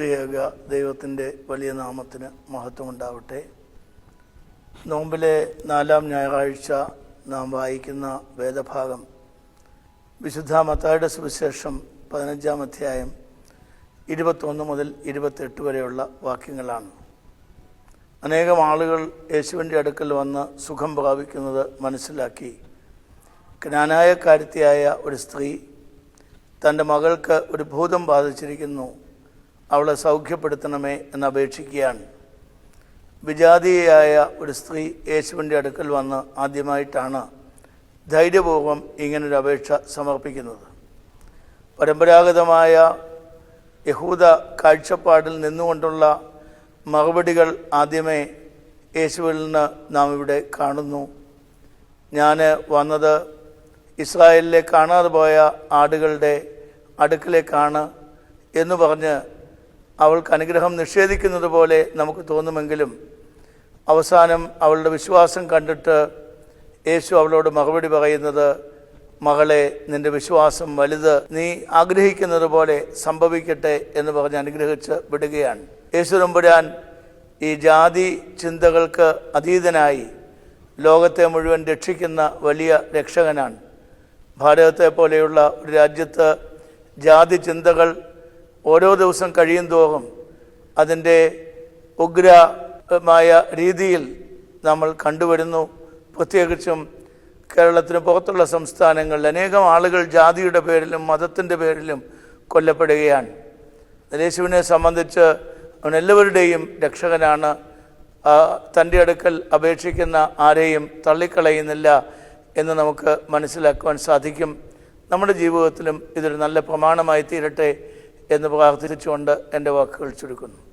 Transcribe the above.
ഏക ദൈവത്തിന്റെ വലിയ നാമത്തിന് മഹത്വമുണ്ടാവട്ടെ. നോമ്പിലെ നാലാം ഞായറാഴ്ച നാം വായിക്കുന്ന വേദഭാഗം വിശുദ്ധ മത്തായുടെ സുവിശേഷം പതിനഞ്ചാം അധ്യായം ഇരുപത്തൊന്ന് മുതൽ ഇരുപത്തെട്ട് വരെയുള്ള വാക്യങ്ങളാണ്. അനേകം ആളുകൾ യേശുവിന്റെ അടുക്കൽ വന്ന് സുഖം പ്രാപിക്കുന്നത് മനസ്സിലാക്കി. ജ്ഞാനായക്കാരുത്തിയായ ഒരു സ്ത്രീ തന്റെ മകൾക്ക് ഒരു ഭൂതം ബാധിച്ചിരിക്കുന്നു. അവളെ സൗഖ്യപ്പെടുത്തണമേ എന്ന് അപേക്ഷിക്കുകയാണ് വിജാതീയയായ ഒരു സ്ത്രീ യേശുവിന്റെ അടുക്കൽ വന്ന് ആദ്യമായിട്ടാണ് ധൈര്യപൂർവം ഇങ്ങനൊരു അപേക്ഷ സമർപ്പിക്കുന്നത്. പരമ്പരാഗതമായ യഹൂദ കാഴ്ചപ്പാടിൽ നിന്നുകൊണ്ടുള്ള മറുപടികൾ ആദ്യമേ യേശുവിൽ നിന്ന് നാം ഇവിടെ കാണുന്നു. ഞാൻ വന്നത് ഇസ്രായേലിലെ കാണാതെ പോയ ആടുകളുടെ അടുക്കിലേക്കാണ് എന്ന് പറഞ്ഞ് അവൾക്ക് അനുഗ്രഹം നിഷേധിക്കുന്നത് പോലെ നമുക്ക് തോന്നുമെങ്കിലും അവസാനം അവളുടെ വിശ്വാസം കണ്ടിട്ട് യേശു അവളോട് മറുപടി പറയുന്നത് മകളെ നിന്റെ വിശ്വാസം വലുത്. നീ ആഗ്രഹിക്കുന്നത് പോലെ സംഭവിക്കട്ടെ എന്ന് പറഞ്ഞ് അനുഗ്രഹിച്ച് വിടുകയാണ്. യേശു നമ്പുരാൻ ഈ ജാതി ചിന്തകൾക്ക് അതീതനായി ലോകത്തെ മുഴുവൻ രക്ഷിക്കുന്ന വലിയ രക്ഷകനാണ്. ഭാരതത്തെ പോലെയുള്ള ഒരു രാജ്യത്ത് ജാതി ചിന്തകൾ ഓരോ ദിവസം കഴിയും തോറും അതിന്റെ ഉഗ്രമായ രീതിയിൽ നമ്മൾ കണ്ടുവരുന്നു. പ്രത്യേകിച്ചും കേരളത്തിന് പുറത്തുള്ള സംസ്ഥാനങ്ങളിൽ അനേകം ആളുകൾ ജാതിയുടെ പേരിലും മതത്തിന്റെ പേരിലും കൊല്ലപ്പെടുകയാണ്. യേശുവിനെ സംബന്ധിച്ച് അവൻ എല്ലാവരുടെയും രക്ഷകനാണ്. തന്റെ അടുക്കൽ അപേക്ഷിക്കുന്ന ആരെയും തള്ളിക്കളയുന്നില്ല എന്ന് നമുക്ക് മനസ്സിലാക്കുവാൻ സാധിക്കും. നമ്മുടെ ജീവിതത്തിലും ഇതൊരു നല്ല പ്രമാണമായി തീരട്ടെ. എന്ന് പ്രാർത്ഥിച്ചുകൊണ്ട് എന്റെ വാക്കുകൾ ചുരുക്കുന്നു.